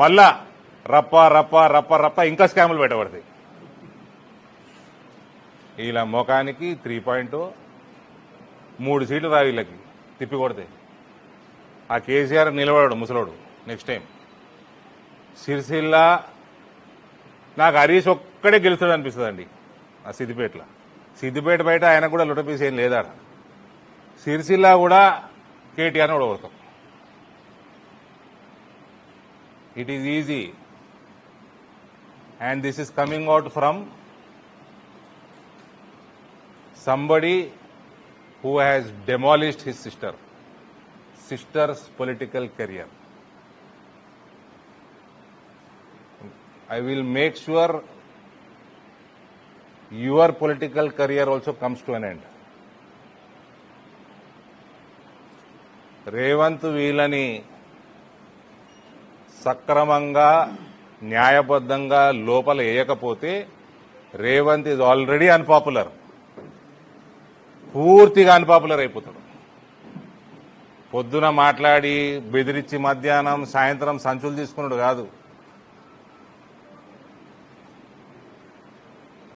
మళ్ళా రప్ప రప్ప రప్ప రప్ప ఇంకా స్కాములు పెట్టబడతాయి ఇలా ముఖానికి త్రీ పాయింట్ మూడు సీట్లు రావు వీళ్ళకి తిప్పి కొడతాయి ఆ కేసీఆర్ నిలబడాడు ముసలోడు నెక్స్ట్ టైం సిరిసిల్ల నాకు హరీష్ ఒక్కడే గెలుస్తాడు అనిపిస్తుందండి ఆ సిద్దిపేటలో. సిద్దిపేట బయట ఆయన కూడా లుటపీస్ ఏం లేదాడ. సిరిసిల్ల కూడా కేటీఆర్ని ఓడగొడతాం. It is easy and this is coming out from somebody who has demolished his sister, sister's political career. I will make sure your political career also comes to an end. Revanth వీళ్ళని సక్రమంగా న్యాయబద్ధంగా లోపల వేయకపోతే Revanth is already unpopular పూర్తిగా unpopular అయిపోతాడు. పొద్దున మాట్లాడి బెదిరించి మధ్యాహ్నం సాయంత్రం సంచులు తీసుకున్నాడు కాదు.